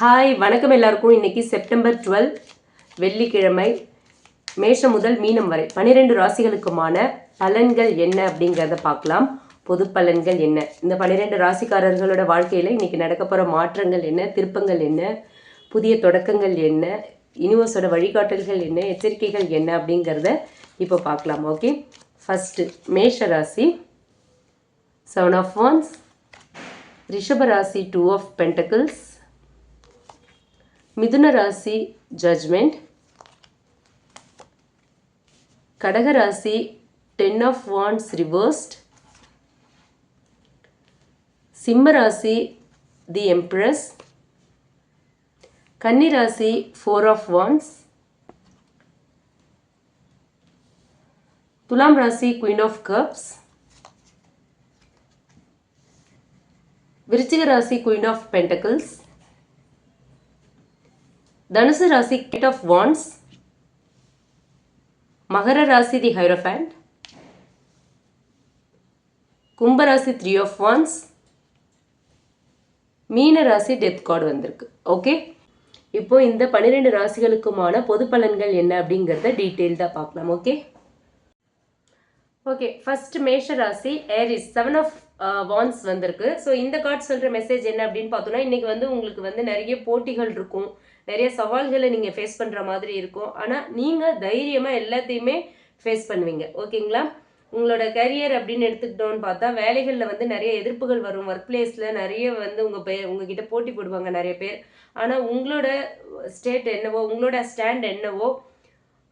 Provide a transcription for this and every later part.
Hi வணக்கம் எல்லாருக்கும். இன்னைக்கு செப்டம்பர் டுவெல் வெள்ளிக்கிழமை மேஷம் முதல் மீனம் வரை. பன்னிரெண்டு ராசிகளுக்குமான பலன்கள் என்ன அப்படிங்கிறத பார்க்கலாம். பொது பலன்கள் என்ன? இந்த பன்னிரெண்டு ராசிக்காரர்களோட வாழ்க்கையில் இன்றைக்கி நடக்க போகிற மாற்றங்கள் என்ன? திருப்பங்கள் என்ன? புதிய தொடக்கங்கள் என்ன? யூனிவர்ஸோட வழிகாட்டல்கள் என்ன? எச்சரிக்கைகள் என்ன அப்படிங்கிறத இப்போ பார்க்கலாம் ஓகே ஃபஸ்ட்டு மேஷ ராசி செவன் ஆஃப் ஒன்ஸ் ரிஷப ராசி டூ ஆஃப் பென்டக்கிள்ஸ் மிதுன ராசி ஜட்ஜ்மெண்ட் கடக ராசி டென் ஆஃப் வான்ஸ் ரிவர்ஸ்ட் சிம்ம ராசி தி எம்ப்ரஸ் கன்னி ராசி ஃபோர் ஆஃப் வான்ஸ் துலாம் ராசி குயின் ஆஃப் கப்ஸ் விருச்சிக ராசி குயின் ஆஃப் பென்டக்கிள்ஸ் தனுசு ராசி கிட் ஆஃப் வான்ஸ் மகர ராசி தி ஹைரோஃபேண்ட் கும்பராசி த்ரீ ஆஃப் வான்ஸ் மீன ராசி டெத் கார்டு வந்திருக்கு. ஓகே இப்போ இந்த பன்னிரெண்டு ராசிகளுக்குமான பொது பலன்கள் என்ன அப்படிங்கிறத டீட்டெயில்டாக பார்க்கலாம். ஓகே ஓகே ஃபர்ஸ்ட் மேஷ ராசி ஏரிஸ் செவன் ஆஃப் வான்ஸ் வந்திருக்கு. ஸோ இந்த கார்டு சொல்கிற மெசேஜ் என்ன அப்படின்னு பார்த்தோன்னா இன்றைக்கி வந்து உங்களுக்கு வந்து நிறைய போட்டிகள் இருக்கும். நிறைய சவால்களை நீங்கள் ஃபேஸ் பண்ணுற மாதிரி இருக்கும். ஆனால் நீங்கள் தைரியமாக எல்லாத்தையுமே ஃபேஸ் பண்ணுவீங்க. ஓகேங்களா? உங்களோட கரியர் அப்படின்னு எடுத்துக்கிட்டோம்னு பார்த்தா வேலைகளில் வந்து நிறைய எதிர்ப்புகள் வரும். ஒர்க் பிளேஸில் நிறைய வந்து உங்கள் பே உங்ககிட்ட போட்டி போடுவாங்க நிறைய பேர். ஆனால் உங்களோட ஸ்டேட் என்னவோ உங்களோட ஸ்டாண்ட் என்னவோ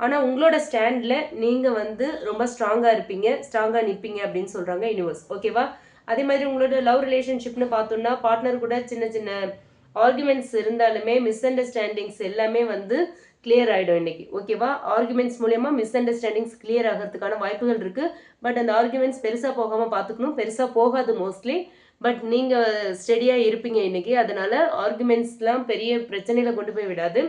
ஆனால் உங்களோட ஸ்டாண்டில் நீங்கள் வந்து ரொம்ப ஸ்ட்ராங்காக இருப்பீங்க. ஸ்ட்ராங்காக நிற்பீங்க அப்படின்னு சொல்கிறாங்க யூனிவர்ஸ் ஓகேவா? அதே மாதிரி உங்களோட லவ் ரிலேஷன்ஷிப்னு பார்த்தோம்னா பார்ட்னர் கூட சின்ன சின்ன ஆர்குமெண்ட்ஸ் இருந்தாலுமே மிஸ் அண்டர்ஸ்டாண்டிங்ஸ் எல்லாமே வந்து கிளியர் ஆகிடும் இன்றைக்கி ஓகேவா ஆர்குமெண்ட்ஸ் மூலயமா மிஸ் அண்டர்ஸ்டாண்டிங்ஸ் கிளியர் ஆகிறதுக்கான வாய்ப்புகள் இருக்குது பட் அந்த ஆர்குமெண்ட்ஸ் பெருசாக போகாமல் பார்த்துக்கணும் பெருசாக போகாது மோஸ்ட்லி பட் நீங்கள் ஸ்டெடியாக இருப்பீங்க இன்னைக்கு. அதனால் ஆர்குமெண்ட்ஸ்லாம் பெரிய பிரச்சனையில் கொண்டு போய் விடாது.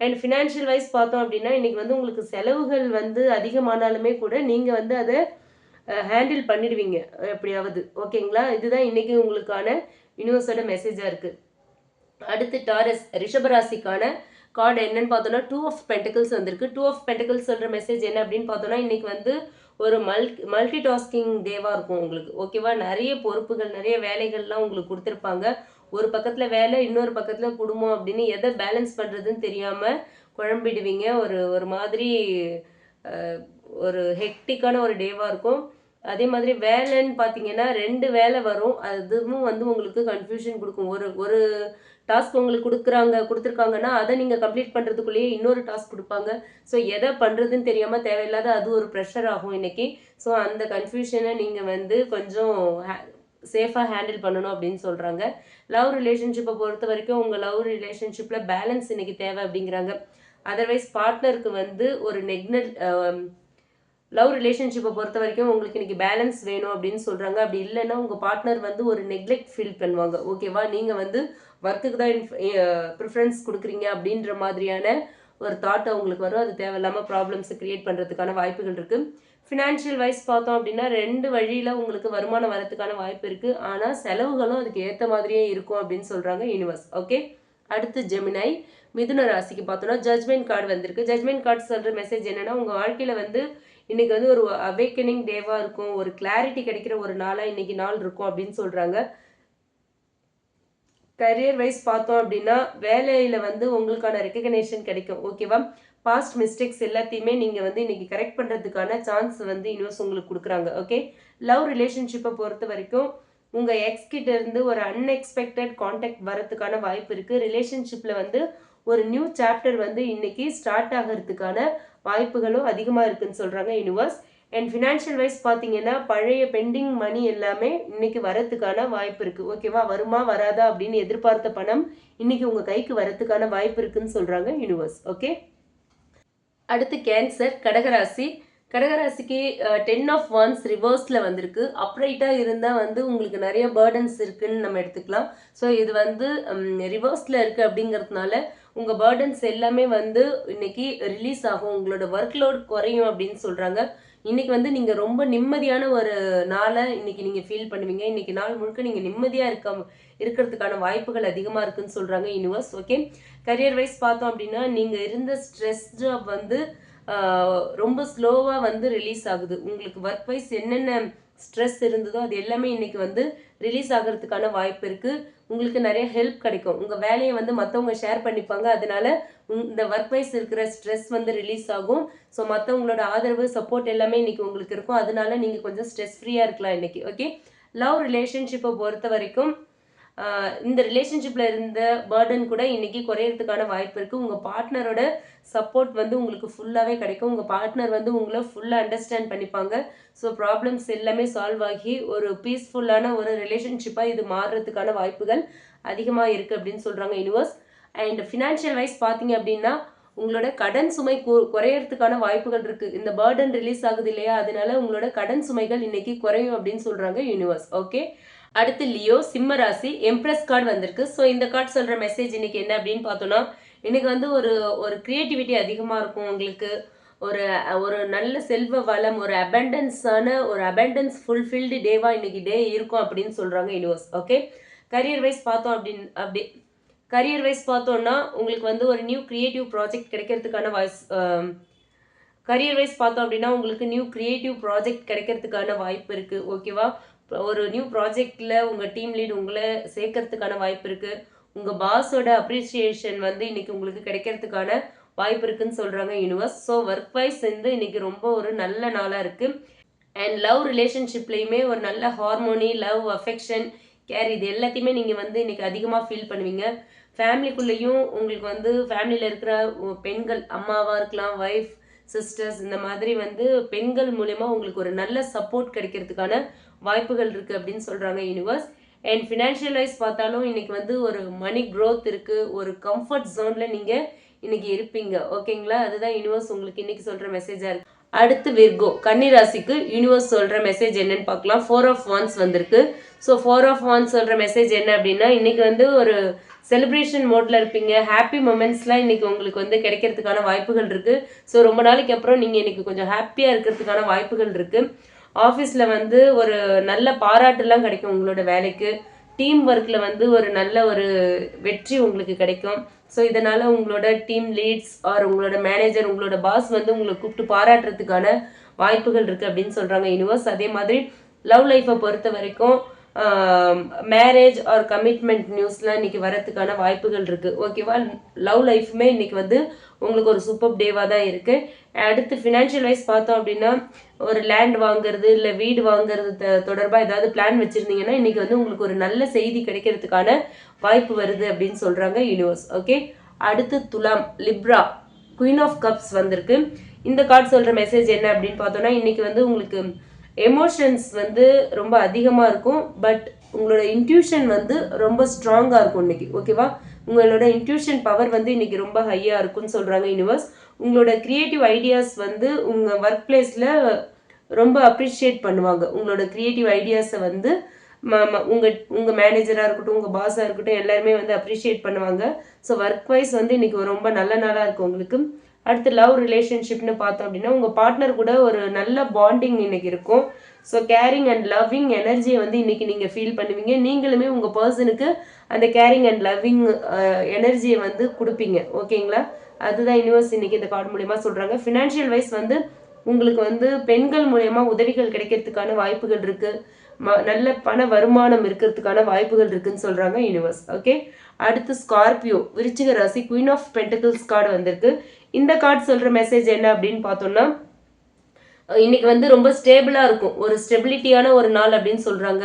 அண்ட் ஃபினான்ஷியல் வைஸ் பார்த்தோம் அப்படின்னா இன்றைக்கி வந்து உங்களுக்கு செலவுகள் வந்து அதிகமானாலுமே கூட நீங்கள் வந்து அதை ஹேண்டில் பண்ணிடுவீங்க. எப்படியாவது. ஓகேங்களா இதுதான் இன்றைக்கி உங்களுக்கான யூனிவர்ஸோட மெசேஜாக இருக்குது அடுத்து டாரஸ் ரிஷபராசிக்கான கார்டு என்னன்னு பார்த்தோன்னா டூ ஆஃப் பென்டிகல்ஸ் வந்திருக்கு. டூ ஆஃப் பென்டிகல்ஸ் சொல்கிற மெசேஜ் என்ன அப்படின்னு பார்த்தோன்னா இன்றைக்கி வந்து ஒரு மல்டி மல்டி டாஸ்கிங் டேவாக இருக்கும் உங்களுக்கு. ஓகேவா நிறைய பொறுப்புகள் நிறைய வேலைகள்லாம் உங்களுக்கு கொடுத்துருப்பாங்க. ஒரு பக்கத்தில் வேலை இன்னொரு பக்கத்தில் குடும்பம் அப்படின்னு எதை பேலன்ஸ் பண்ணுறதுன்னு தெரியாமல் குழம்பிடுவீங்க. ஒரு ஒரு மாதிரி ஒரு ஹெக்டிக்கான ஒரு டேவாக இருக்கும். அதே மாதிரி வேலைன்னு பார்த்தீங்கன்னா ரெண்டு வேலை வரும். அதுவும் வந்து உங்களுக்கு கன்ஃபியூஷன் கொடுக்கும். ஒரு ஒரு டாஸ்க் உங்களுக்கு கொடுக்குறாங்க கொடுத்துருக்காங்கன்னா அதை நீங்கள் கம்ப்ளீட் பண்ணுறதுக்குள்ளேயே இன்னொரு டாஸ்க் கொடுப்பாங்க. ஸோ எதை பண்ணுறதுன்னு தெரியாமல் தேவையில்லாத அது ஒரு ப்ரெஷர் ஆகும் இன்றைக்கி ஸோ அந்த கன்ஃபியூஷனை நீங்கள் வந்து கொஞ்சம் சேஃபாக ஹேண்டில் பண்ணணும் அப்படின்னு சொல்கிறாங்க லவ் ரிலேஷன்ஷிப்பை பொறுத்த வரைக்கும் உங்கள் லவ் ரிலேஷன்ஷிப்பில் பேலன்ஸ் இன்றைக்கி தேவை அப்படிங்கிறாங்க. அதர்வைஸ் பார்ட்னருக்கு வந்து ஒரு நெக்னல் லவ் ரிலேஷன்ஷிப்பை பொறுத்த வரைக்கும் உங்களுக்கு இன்னைக்கு பேலன்ஸ் வேணும் அப்படின்னு சொல்கிறாங்க அப்படி இல்லைன்னா உங்கள் பார்ட்னர் வந்து ஒரு நெக்லெக்ட் ஃபீல் பண்ணுவாங்க. ஓகேவா நீங்கள் வந்து ஒர்க்குக்கு தான் ப்ரிஃபரன்ஸ் கொடுக்குறீங்க அப்படின்ற மாதிரியான ஒரு தாட் அவங்களுக்கு வரும். அது தேவையில்லாமல் ப்ராப்ளம்ஸை க்ரியேட் பண்ணுறதுக்கான வாய்ப்புகள் இருக்குது ஃபினான்ஷியல் வைஸ் பார்த்தோம் அப்படின்னா ரெண்டு வழியில் உங்களுக்கு வருமானம் வரத்துக்கான வாய்ப்பு இருக்குது ஆனால் செலவுகளும் அதுக்கு ஏற்ற மாதிரியே இருக்கும் அப்படின்னு சொல்கிறாங்க யூனிவர்ஸ் ஓகே அடுத்து ஜெமினாய் மிதுன ராசிக்கு பார்த்தோன்னா ஜட்மெண்ட் கார்டு வந்திருக்கு. ஜட்மெண்ட் கார்டு சொல்கிற மெசேஜ் என்னன்னா உங்கள் வாழ்க்கையில் வந்து இன்னைக்கு வந்து ஒரு அவேக்கனிங் டேவாக இருக்கும். ஒரு கிளாரிட்டி கிடைக்கிற ஒரு நாளாக இன்னைக்கு நாள் இருக்கும் அப்படின்னு சொல்கிறாங்க கரியர் வைஸ் பார்த்தோம் அப்படின்னா வேலையில் வந்து உங்களுக்கான ரெக்கக்னேஷன் கிடைக்கும். ஓகேவா பாஸ்ட் மிஸ்டேக்ஸ் எல்லாத்தையுமே நீங்கள் வந்து இன்னைக்கு கரெக்ட் பண்ணுறதுக்கான சான்ஸ் வந்து யூனிவர்ஸ் உங்களுக்கு கொடுக்குறாங்க. ஓகே லவ் ரிலேஷன்ஷிப்பை பொறுத்த வரைக்கும் உங்கள் எக்ஸ் கிட்ட இருந்து ஒரு அன்எக்ஸ்பெக்டட் காண்டாக்ட் வரதுக்கான வாய்ப்பு இருக்குது ரிலேஷன்ஷிப்பில் வந்து ஒரு நியூ சாப்டர் வந்து இன்னைக்கு ஸ்டார்ட் ஆகிறதுக்கான வாய்ப்புகளும் அதிகமாக இருக்குன்னு சொல்கிறாங்க யூனிவர்ஸ் அண்ட் ஃபினான்ஷியல் வைஸ் பார்த்தீங்கன்னா பழைய பெண்டிங் மணி எல்லாமே இன்னைக்கு வரத்துக்கான வாய்ப்பு இருக்குது ஓகேவா வருமா? வராதா? அப்படின்னு எதிர்பார்த்த பணம் இன்னைக்கு உங்கள் கைக்கு வரத்துக்கான வாய்ப்பு இருக்குன்னு சொல்கிறாங்க யூனிவர்ஸ் ஓகே அடுத்து கேன்சர் கடகராசி. கடகராசிக்கு டென் ஆஃப் ஒன்ஸ் ரிவர்ஸில் வந்திருக்கு. அப்ரைட்டாக இருந்தால் வந்து உங்களுக்கு நிறைய பேர்டன்ஸ் இருக்குதுன்னு நம்ம எடுத்துக்கலாம். ஸோ இது வந்து ரிவர்ஸில் இருக்குது அப்படிங்கிறதுனால உங்கள் பேர்டன்ஸ் எல்லாமே வந்து இன்னைக்கு ரிலீஸ் ஆகும். உங்களோட ஒர்க் லோட் குறையும் அப்படின்னு சொல்கிறாங்க இன்றைக்கி வந்து நீங்கள் ரொம்ப நிம்மதியான ஒரு நாளை இன்னைக்கு நீங்கள் ஃபீல் பண்ணுவீங்க. இன்னைக்கு நாள் முழுக்க நீங்கள் நிம்மதியாக இருக்க இருக்கிறதுக்கான வாய்ப்புகள் அதிகமாக இருக்குன்னு சொல்கிறாங்க யூனிவர்ஸ் ஓகே கரியர் வைஸ் பார்த்தோம் அப்படின்னா நீங்கள் இருந்த ஸ்ட்ரெஸ் ஜாப் வந்து ரொம்ப ஸ்லோவாக வந்து ரிலீஸ் ஆகுது. உங்களுக்கு ஒர்க் வைஸ் என்னென்ன ஸ்ட்ரெஸ் இருந்ததோ அது எல்லாமே இன்றைக்கி வந்து ரிலீஸ் ஆகிறதுக்கான வாய்ப்பு இருக்குது உங்களுக்கு நிறைய ஹெல்ப் கிடைக்கும். உங்கள் வேலையை வந்து மற்றவங்க ஷேர் பண்ணிப்பாங்க. அதனால இந்த ஒர்க் வைஸ் இருக்கிற ஸ்ட்ரெஸ் வந்து ரிலீஸ் ஆகும். ஸோ மற்றவங்களோட ஆதரவு சப்போர்ட் எல்லாமே இன்றைக்கி உங்களுக்கு இருக்கும். அதனால நீங்கள் கொஞ்சம் ஸ்ட்ரெஸ் ஃப்ரீயாக இருக்கலாம் இன்றைக்கி ஓகே லவ் ரிலேஷன்ஷிப்பை பொறுத்த வரைக்கும் இந்த ரிலேஷன்ஷிப்பில் இருந்த பேர்டன் கூட இன்றைக்கி குறையறதுக்கான வாய்ப்பு இருக்குது உங்கள் பார்ட்னரோட சப்போர்ட் வந்து உங்களுக்கு ஃபுல்லாகவே கிடைக்கும். உங்கள் பார்ட்னர் வந்து உங்களை ஃபுல்லாக அண்டர்ஸ்டாண்ட் பண்ணிப்பாங்க. ஸோ ப்ராப்ளம்ஸ் எல்லாமே சால்வ் ஆகி ஒரு பீஸ்ஃபுல்லான ஒரு ரிலேஷன்ஷிப்பாக இது மாறுறதுக்கான வாய்ப்புகள் அதிகமாக இருக்குது அப்படின்னு சொல்கிறாங்க யூனிவர்ஸ் அண்ட் ஃபினான்ஷியல் வைஸ் பார்த்தீங்க அப்படின்னா உங்களோட கடன் சுமை கு- குறையறதுக்கான வாய்ப்புகள் இருக்குது இந்த பேர்டன் ரிலீஸ் ஆகுது இல்லையா? அதனால உங்களோட கடன் சுமைகள் இன்னைக்கு குறையும் அப்படின்னு சொல்கிறாங்க யூனிவர்ஸ் ஓகே அடுத்து லியோ சிம்ம ராசி எம்ப்ரஸ் கார்டு வந்திருக்கு. ஸோ இந்த கார்டு சொல்கிற மெசேஜ் இன்னைக்கு என்ன அப்படின்னு பார்த்தோன்னா இன்னைக்கு வந்து ஒரு ஒரு க்ரியேட்டிவிட்டி அதிகமாக இருக்கும் உங்களுக்கு. ஒரு ஒரு நல்ல செல்வ வளம் ஒரு அபண்டன்ஸான ஒரு அபண்டன்ஸ் ஃபுல்ஃபில்டு டேவாக இன்னைக்கு டே இருக்கும் அப்படின்னு சொல்கிறாங்க யூனிவர்ஸ் ஓகே கரியர் வைஸ் பார்த்தோம் அப்படின்னு அப்படி கரியர் வைஸ் பார்த்தோன்னா உங்களுக்கு வந்து ஒரு நியூ கிரியேட்டிவ் ப்ராஜெக்ட் கிடைக்கிறதுக்கான வாய்ஸ் கரியர் வைஸ் பார்த்தோம் அப்படின்னா உங்களுக்கு நியூ கிரியேட்டிவ் ப்ராஜெக்ட் கிடைக்கிறதுக்கான வாய்ப்பு இருக்குது ஓகேவா ஒரு நியூ ப்ராஜெக்டில் உங்கள் டீம் லீட் உங்களை சேர்க்கறதுக்கான வாய்ப்பு இருக்குது உங்கள் பாஸோட அப்ரிசியேஷன் வந்து இன்றைக்கி உங்களுக்கு கிடைக்கிறதுக்கான வாய்ப்பு இருக்குன்னு சொல்கிறாங்க யூனிவர்ஸ் ஸோ ஒர்க் வைஸ் வந்து இன்னைக்கு ரொம்ப ஒரு நல்ல நாளாக இருக்குது அண்ட் லவ் ரிலேஷன்ஷிப்லேயுமே ஒரு நல்ல ஹார்மோனி லவ் அஃபெக்ஷன் கேர் இது எல்லாத்தையுமே நீங்கள் வந்து இன்றைக்கி அதிகமாக ஃபீல் பண்ணுவீங்க. ஃபேமிலிக்குள்ளேயும் உங்களுக்கு வந்து ஃபேமிலியில் இருக்கிற பெண்கள் அம்மாவாக இருக்கலாம் ஒய்ஃப் சிஸ்டர்ஸ் இந்த மாதிரி வந்து பெண்கள் மூலயமா உங்களுக்கு ஒரு நல்ல சப்போர்ட் கிடைக்கிறதுக்கான வாய்ப்புகள் இருக்குது அப்படின்னு சொல்கிறாங்க யூனிவர்ஸ் அண்ட் ஃபினான்ஷியல் வைஸ் பார்த்தாலும் இன்றைக்கி வந்து ஒரு மணி க்ரோத் இருக்குது ஒரு கம்ஃபர்ட் ஜோனில் நீங்கள் இன்றைக்கி இருப்பீங்க. ஓகேங்களா அதுதான் யூனிவர்ஸ் உங்களுக்கு இன்றைக்கி சொல்கிற மெசேஜாக இருக்குது அடுத்து விர்கோ. கன்னிராசிக்கு யூனிவர்ஸ் சொல்கிற மெசேஜ் என்னன்னு பார்க்கலாம். ஃபோர் ஆஃப் வான்ஸ் வந்திருக்கு. ஸோ ஃபோர் ஆஃப் ஒன்ஸ் சொல்கிற மெசேஜ் என்ன அப்படின்னா இன்றைக்கி வந்து ஒரு செலிப்ரேஷன் மோட்டில் இருப்பீங்க. ஹாப்பி மூமெண்ட்ஸ்லாம் இன்றைக்கி உங்களுக்கு வந்து கிடைக்கிறதுக்கான வாய்ப்புகள் இருக்குது ஸோ ரொம்ப நாளைக்கு அப்புறம் நீங்கள் இன்றைக்கி கொஞ்சம் ஹாப்பியாக இருக்கிறதுக்கான வாய்ப்புகள் இருக்குது ஆஃபீஸில் வந்து ஒரு நல்ல பாராட்டுலாம் கிடைக்கும் உங்களோட வேலைக்கு. டீம் ஒர்க்கில் வந்து ஒரு நல்ல ஒரு வெற்றி உங்களுக்கு கிடைக்கும். ஸோ இதனால் உங்களோட டீம் லீட்ஸ் ஆர் உங்களோட மேனேஜர் உங்களோட பாஸ் வந்து உங்களை கூப்பிட்டு பாராட்டுறதுக்கான வாய்ப்புகள் இருக்குது அப்படின்னு சொல்கிறாங்க யூனிவர்ஸ். அதே மாதிரி லவ் லைஃப்பை பொறுத்த வரைக்கும் மேரேஜ் ஆர் கமிட்மெண்ட் நியூஸ்லாம் இன்னைக்கு வரதுக்கான வாய்ப்புகள் இருக்குது ஓகேவா லவ் லைஃப்புமே இன்னைக்கு வந்து உங்களுக்கு ஒரு சூப்பர் டேவாக தான் இருக்குது அடுத்து ஃபினான்ஷியல் வைஸ் பார்த்தோம் அப்படின்னா ஒரு லேண்ட் வாங்குறது இல்லை வீடு வாங்குறது தொடர்பாக ஏதாவது பிளான் வச்சுருந்தீங்கன்னா இன்றைக்கி வந்து உங்களுக்கு ஒரு நல்ல செய்தி கிடைக்கிறதுக்கான வாய்ப்பு வருது அப்படின்னு சொல்கிறாங்க யூனிவர்ஸ் ஓகே அடுத்து துலாம் லிப்ரா குயின் ஆஃப் கப்ஸ் வந்திருக்கு. இந்த கார்டு சொல்கிற மெசேஜ் என்ன அப்படின்னு பார்த்தோன்னா இன்றைக்கி வந்து உங்களுக்கு எமோஷன்ஸ் வந்து ரொம்ப அதிகமாக இருக்கும் பட் உங்களோட இன்ட்யூஷன் வந்து ரொம்ப ஸ்ட்ராங்காக இருக்கும் இன்னைக்கு ஓகேவா உங்களோட இன்ட்யூஷன் பவர் வந்து இன்னைக்கு ரொம்ப ஹையாக இருக்கும்னு சொல்கிறாங்க யூனிவர்ஸ் உங்களோட க்ரியேட்டிவ் ஐடியாஸ் வந்து உங்கள் ஒர்க் பிளேஸில் ரொம்ப அப்ரிஷியேட் பண்ணுவாங்க. உங்களோட க்ரியேட்டிவ் ஐடியாஸை வந்து உங்கள் உங்கள் மேனேஜராக இருக்கட்டும் உங்கள் பாஸாக இருக்கட்டும் எல்லாருமே வந்து அப்ரிஷியேட் பண்ணுவாங்க. ஸோ ஒர்க் வைஸ் வந்து இன்னைக்கு ரொம்ப நல்ல நாளாக இருக்கும் உங்களுக்கு. அடுத்து லவ் ரிலேஷன்ஷிப்னு பார்த்தோம் அப்படின்னா உங்க பார்ட்னர் கூட ஒரு நல்ல பாண்டிங் இன்னைக்கு இருக்கும். ஸோ கேரிங் அண்ட் லவ்விங் எனர்ஜியை வந்து இன்னைக்கு நீங்கள் ஃபீல் பண்ணுவீங்க. நீங்களுமே உங்கள் பர்சனுக்கு அந்த கேரிங் அண்ட் லவ்விங் எனர்ஜியை வந்து கொடுப்பீங்க. ஓகேங்களா அதுதான் யூனிவர்ஸ் இன்னைக்கு இந்த கார்டு மூலியமா சொல்கிறாங்க ஃபினான்ஷியல் வைஸ் வந்து உங்களுக்கு வந்து பெண்கள் மூலயமா உதவிகள் கிடைக்கிறதுக்கான வாய்ப்புகள் இருக்குது ம- நல்ல பண வருமானம் இருக்கிறதுக்கான வாய்ப்புகள் இருக்குன்னு சொல்கிறாங்க யூனிவர்ஸ் ஓகே அடுத்து ஸ்கார்பியோ விருச்சிக ராசி குயின் ஆஃப் பென்டக்கிள்ஸ் கார்டு வந்திருக்கு. இந்த கார்டு சொல்கிற மெசேஜ் என்ன அப்படின்னு பார்த்தோம்னா இன்னைக்கு வந்து ரொம்ப ஸ்டேபிளாக இருக்கும். ஒரு ஸ்டெபிலிட்டியான ஒரு நாள் அப்படின்னு சொல்கிறாங்க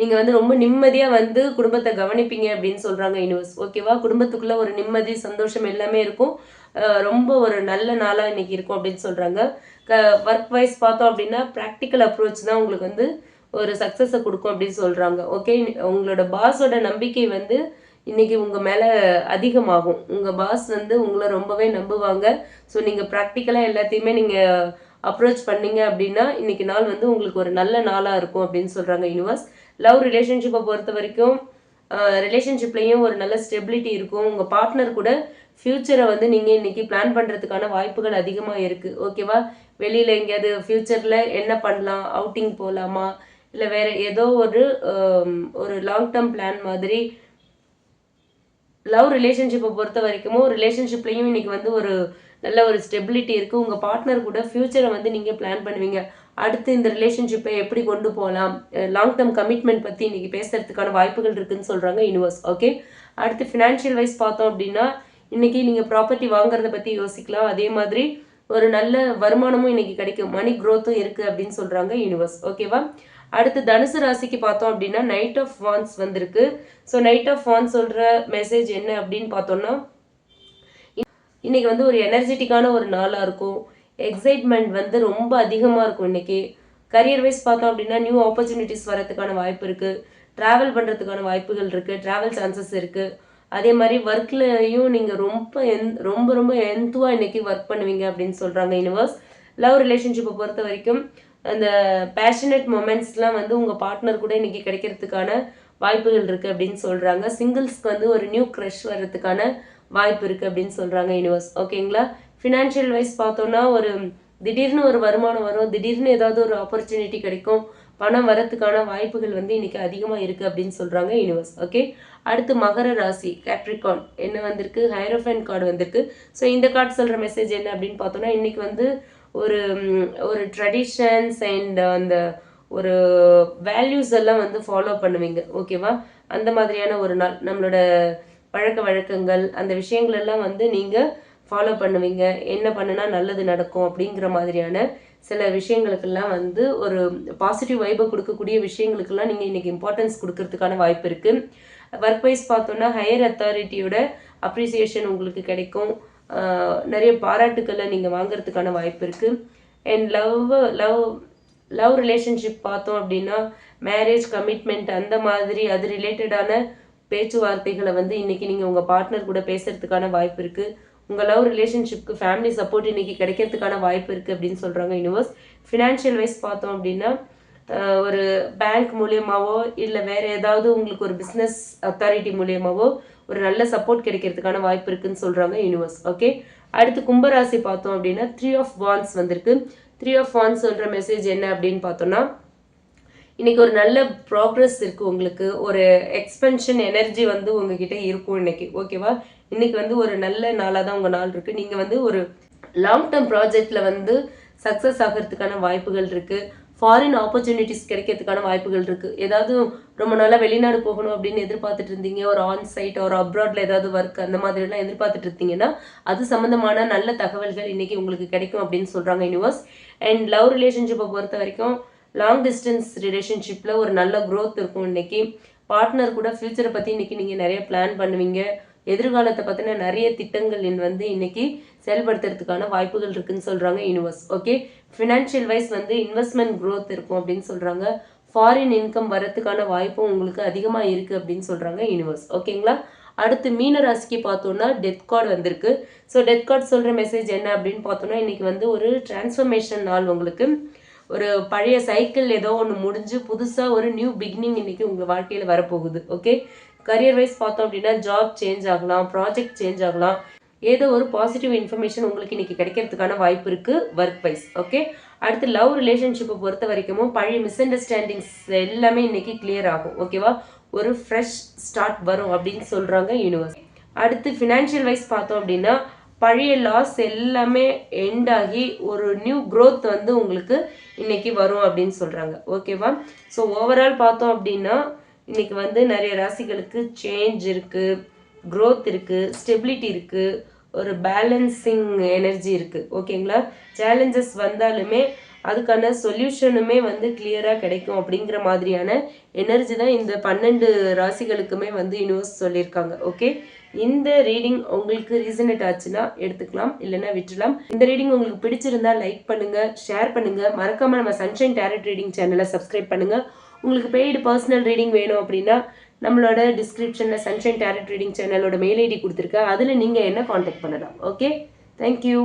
நீங்கள் வந்து ரொம்ப நிம்மதியாக வந்து குடும்பத்தை கவனிப்பீங்க அப்படின்னு சொல்கிறாங்க யூனிவர்ஸ் ஓகேவா குடும்பத்துக்குள்ளே ஒரு நிம்மதி சந்தோஷம் எல்லாமே இருக்கும். ரொம்ப ஒரு நல்ல நாளாக இன்னைக்கு இருக்கும் அப்படின்னு சொல்றாங்க. ஒர்க் வைஸ் பார்த்தோம் அப்படின்னா ப்ராக்டிக்கல் அப்ரோச் தான் உங்களுக்கு வந்து ஒரு சக்ஸஸை கொடுக்கும் அப்படின்னு சொல்கிறாங்க ஓகே உங்களோட பாஸோட நம்பிக்கை வந்து இன்றைக்கி உங்கள் மேலே அதிகமாகும். உங்கள் பாஸ் வந்து உங்களை ரொம்பவே நம்புவாங்க. ஸோ நீங்கள் ப்ராக்டிக்கலாக எல்லாத்தையுமே நீங்கள் அப்ரோச் பண்ணீங்க அப்படின்னா இன்றைக்கி நாள் வந்து உங்களுக்கு ஒரு நல்ல நாளாக இருக்கும் அப்படின்னு சொல்கிறாங்க யூனிவர்ஸ் லவ் ரிலேஷன்ஷிப்பை பொறுத்த வரைக்கும் ரிலேஷன்ஷிப்லேயும் ஒரு நல்ல ஸ்டெபிலிட்டி இருக்கும். உங்கள் பார்ட்னர் கூட ஃப்யூச்சரை வந்து நீங்கள் இன்றைக்கி பிளான் பண்ணுறதுக்கான வாய்ப்புகள் அதிகமாக இருக்குது ஓகேவா வெளியில் எங்கேயாவது ஃப்யூச்சரில் என்ன பண்ணலாம்? அவுட்டிங் போகலாமா இல்லை வேறு ஏதோ ஒரு ஒரு லாங் டேர்ம் பிளான் மாதிரி லவ் ரிலேஷன்ஷிப்பை பொறுத்த வரைக்கும் ரிலேஷன்ஷிப்லேயும் இன்னைக்கு வந்து ஒரு நல்ல ஒரு ஸ்டெபிலிட்டி இருக்குது உங்கள் பார்ட்னர் கூட ஃப்யூச்சரை வந்து நீங்கள் பிளான் பண்ணுவீங்க. அடுத்து இந்த ரிலேஷன்ஷிப்பை எப்படி கொண்டு போகலாம் லாங் டேர்ம் கமிட்மெண்ட் பற்றி இன்றைக்கி பேசுகிறதுக்கான வாய்ப்புகள் இருக்குதுன்னு சொல்கிறாங்க யூனிவர்ஸ் ஓகே அடுத்து ஃபினான்ஷியல் வைஸ் பார்த்தோம் அப்படின்னா இன்றைக்கி நீங்கள் ப்ராப்பர்ட்டி வாங்குறத பற்றி யோசிக்கலாம். அதே மாதிரி ஒரு நல்ல வருமானமும் இன்றைக்கி கிடைக்கும். மணி க்ரோத்தும் இருக்குது அப்படின்னு சொல்கிறாங்க யூனிவர்ஸ் ஓகேவா அடுத்து தனுசு ராசிக்கு பார்த்தோம் அப்படின்னா நைட் ஆஃப் வான்ஸ் வந்திருக்கு. ஸோ நைட் ஆஃப் வான்ஸ் சொல்கிற மெசேஜ் என்ன அப்படின்னு பார்த்தோம்னா இன்னைக்கு வந்து ஒரு எனர்ஜெட்டிக்கான ஒரு நாளாக இருக்கும். எக்ஸைட்மெண்ட் வந்து ரொம்ப அதிகமாக இருக்கும் இன்னைக்கு. கரியர் வைஸ் பார்த்தோம் அப்படின்னா நியூ ஆப்பர்ச்சுனிட்டிஸ் வரதுக்கான வாய்ப்பு இருக்குது ட்ராவல் பண்ணுறதுக்கான வாய்ப்புகள் இருக்குது ட்ராவல் சான்சஸ் இருக்குது அதே மாதிரி ஒர்க்லையும் நீங்கள் ரொம்ப எந் ரொம்ப ரொம்ப எந்துவாக இன்னைக்கு ஒர்க் பண்ணுவீங்க அப்படின்னு சொல்கிறாங்க யூனிவர்ஸ் லவ் ரிலேஷன்ஷிப்பை பொறுத்த வரைக்கும் அந்த பேஷனேட் மொமெண்ட்ஸ்லாம் வந்து உங்கள் பார்ட்னர் கூட இன்றைக்கி கிடைக்கிறதுக்கான வாய்ப்புகள் இருக்குது அப்படின்னு சொல்கிறாங்க சிங்கிள்ஸ்க்கு வந்து ஒரு நியூ க்ரஷ் வர்றதுக்கான வாய்ப்பு இருக்குது அப்படின்னு சொல்கிறாங்க யூனிவர்ஸ் ஓகேங்களா ஃபினான்ஷியல் வைஸ் பார்த்தோன்னா ஒரு திடீர்னு ஒரு வருமானம் வரும். திடீர்னு ஏதாவது ஒரு ஆப்பர்ச்சுனிட்டி கிடைக்கும். பணம் வரத்துக்கான வாய்ப்புகள் வந்து இன்றைக்கி அதிகமாக இருக்குது அப்படின்னு சொல்கிறாங்க யூனிவர்ஸ் ஓகே அடுத்து மகர ராசி கேப்ரிகான் என்ன வந்திருக்கு? ஹைரோஃபன் கார்டு வந்திருக்கு. ஸோ இந்த கார்டு சொல்கிற மெசேஜ் என்ன அப்படின்னு பார்த்தோன்னா இன்றைக்கி வந்து ஒரு ஒரு ட்ரெடிஷன்ஸ் அண்ட் அந்த ஒரு வேல்யூஸ் எல்லாம் வந்து ஃபாலோ பண்ணுவீங்க. ஓகேவா அந்த மாதிரியான ஒரு நாள் நம்மளோட பழக்க வழக்கங்கள் அந்த விஷயங்கள் எல்லாம் வந்து நீங்கள் ஃபாலோ பண்ணுவீங்க. என்ன பண்ணுனா நல்லது நடக்கும் அப்படிங்கிற மாதிரியான சில விஷயங்களுக்கெல்லாம் வந்து ஒரு பாசிட்டிவ் வைபை கொடுக்கக்கூடிய விஷயங்களுக்கெல்லாம் நீங்கள் இன்றைக்கி இம்பார்ட்டன்ஸ் கொடுக்கறதுக்கான வாய்ப்பு இருக்குது ஒர்க் வைஸ் பார்த்தோன்னா ஹையர் அத்தாரிட்டியோட அப்ரிசியேஷன் உங்களுக்கு கிடைக்கும். நிறைய பாராட்டுக்களை நீங்கள் வாங்குறதுக்கான வாய்ப்பு இருக்குது and love love love relationship பார்த்தோம் அப்படின்னா மேரேஜ் கமிட்மெண்ட் அந்த மாதிரி அது ரிலேட்டடான பேச்சுவார்த்தைகளை வந்து இன்றைக்கி நீங்கள் உங்கள் பார்ட்னர் கூட பேசுறதுக்கான வாய்ப்பு இருக்குது உங்கள் லவ் ரிலேஷன்ஷிப்க்கு ஃபேமிலி சப்போர்ட் இன்னைக்கு கிடைக்கிறதுக்கான வாய்ப்பு இருக்குது அப்படின்னு சொல்கிறாங்க யூனிவர்ஸ் ஃபினான்ஷியல் வைஸ் பார்த்தோம் அப்படின்னா ஒரு பேங்க் மூலியமாகவோ இல்லை வேற ஏதாவது உங்களுக்கு ஒரு பிஸ்னஸ் அத்தாரிட்டி மூலியமாவோ ஒரு நல்ல சப்போர்ட் கிடைக்கிறதுக்கான வாய்ப்பு இருக்குன்னு சொல்கிறாங்க யூனிவர்ஸ் ஓகே அடுத்து கும்பராசி பார்த்தோம் அப்படின்னா த்ரீ ஆஃப் வான்ஸ் வந்திருக்கு. த்ரீ ஆஃப் வான்ஸ் சொல்கிற மெசேஜ் என்ன அப்படின்னு பார்த்தோம்னா இன்னைக்கு ஒரு நல்ல ப்ராக்ரஸ் இருக்கு உங்களுக்கு. ஒரு எக்ஸ்பென்ஷன் எனர்ஜி வந்து உங்ககிட்ட இருக்கும் இன்னைக்கு. ஓகேவா இன்னைக்கு வந்து ஒரு நல்ல நாளாக தான் உங்கள் நாள் இருக்கு. நீங்கள் வந்து ஒரு லாங் டேர்ம் ப்ராஜெக்டில் வந்து சக்ஸஸ் ஆகிறதுக்கான வாய்ப்புகள் இருக்குது ஃபாரின் ஆப்பர்ச்சுனிட்டிஸ் கிடைக்கிறதுக்கான வாய்ப்புகள் இருக்குது ஏதாவது ரொம்ப நாளாக வெளிநாடு போகணும் அப்படின்னு எதிர்பார்த்துட்டு இருந்தீங்க. ஒரு ஆன் சைட் ஒரு அப்ராடில் ஏதாவது ஒர்க் அந்த மாதிரிலாம் எதிர்பார்த்துட்டு இருந்தீங்கன்னா அது சம்மந்தமான நல்ல தகவல்கள் இன்னைக்கு உங்களுக்கு கிடைக்கும் அப்படின்னு சொல்கிறாங்க யூனிவர்ஸ் அண்ட் லவ் ரிலேஷன்ஷிப்பை பொறுத்த வரைக்கும் லாங் டிஸ்டன்ஸ் ரிலேஷன்ஷிப்பில் ஒரு நல்ல க்ரோத் இருக்கும் இன்றைக்கி பார்ட்னர் கூட ஃப்யூச்சரை பற்றி இன்றைக்கி நீங்கள் நிறைய பிளான் பண்ணுவீங்க. எதிர்காலத்தை பற்றின நிறைய திட்டங்கள் வந்து இன்னைக்கு செயல்படுத்துறதுக்கான வாய்ப்புகள் இருக்குன்னு சொல்கிறாங்க யூனிவர்ஸ் ஓகே ஃபினான்ஷியல் வைஸ் வந்து இன்வெஸ்ட்மெண்ட் க்ரோத் இருக்கும் அப்படின்னு சொல்கிறாங்க ஃபாரின் இன்கம் வரத்துக்கான வாய்ப்பும் உங்களுக்கு அதிகமாக இருக்குது அப்படின்னு சொல்கிறாங்க யூனிவர்ஸ் ஓகேங்களா அடுத்து மீன ராசிக்கு பார்த்தோன்னா டெத் கார்டு வந்திருக்கு. ஸோ டெத் கார்டு சொல்கிற மெசேஜ் என்ன அப்படின்னு பார்த்தோன்னா இன்றைக்கி வந்து ஒரு டிரான்ஸ்ஃபர்மேஷன் நாள் உங்களுக்கு. ஒரு பழைய சைக்கிள் ஏதோ ஒன்று முடிஞ்சு புதுசாக ஒரு நியூ பிகினிங் இன்றைக்கி உங்கள் வாழ்க்கையில் வரப்போகுது. ஓகே கரியர் வைஸ் பார்த்தோம் அப்படின்னா ஜாப் சேஞ்ச் ஆகலாம் ப்ராஜெக்ட் சேஞ்ச் ஆகலாம். ஏதோ ஒரு பாசிட்டிவ் இன்ஃபர்மேஷன் உங்களுக்கு இன்னைக்கு கிடைக்கிறதுக்கான வாய்ப்பு இருக்கு ஒர்க் வைஸ் ஓகே அடுத்து லவ் ரிலேஷன்ஷிப்பை பொறுத்த வரைக்கும் பழைய மிஸ் அண்டர்ஸ்டாண்டிங்ஸ் எல்லாமே இன்னைக்கு கிளியர் ஆகும் ஓகேவா ஒரு ஃப்ரெஷ் ஸ்டார்ட் வரும் அப்படின்னு சொல்றாங்க யூனிவர்ஸ் அடுத்து ஃபினான்ஷியல் வைஸ் பார்த்தோம் அப்படின்னா பழைய லாஸ் எல்லாமே எண்ட் ஆகி ஒரு நியூ க்ரோத் வந்து உங்களுக்கு இன்னைக்கு வரும் அப்படின்னு சொல்றாங்க ஓகேவா ஸோ ஓவரால் பார்த்தோம் அப்படின்னா இன்னைக்கு வந்து நிறைய ராசிகளுக்கு சேஞ்ச் இருக்குது க்ரோத் இருக்குது ஸ்டெபிலிட்டி இருக்குது ஒரு பேலன்சிங் எனர்ஜி இருக்குது ஓகேங்களா சேலஞ்சஸ் வந்தாலுமே அதுக்கான சொல்யூஷனுமே வந்து கிளியராக கிடைக்கும் அப்படிங்கிற மாதிரியான எனர்ஜி தான் இந்த பன்னெண்டு ராசிகளுக்குமே வந்து யூனிவர்ஸ் சொல்லியிருக்காங்க. ஓகே இந்த ரீடிங் உங்களுக்கு ரீசனேட் ஆச்சுன்னா எடுத்துக்கலாம் இல்லைன்னா விட்டுலாம் இந்த ரீடிங் உங்களுக்கு பிடிச்சிருந்தா லைக் பண்ணுங்க ஷேர் பண்ணுங்க. மறக்காம நம்ம சன்ஷைன் டேரட் ரீடிங் சேனலை சப்ஸ்கிரைப் பண்ணுங்க. உங்களுக்கு பெய்டு பர்சனல் ரீடிங் வேணும் அப்படின்னா நம்மளோட டிஸ்கிரிப்ஷனில் சன்ஷைன் டேரட் ரீடிங் சேனலோட மெயில் ஐடி கொடுத்துருக்கேன். அதில் நீங்கள் என்ன காண்டாக்ட் பண்ணலாம். Okay thank you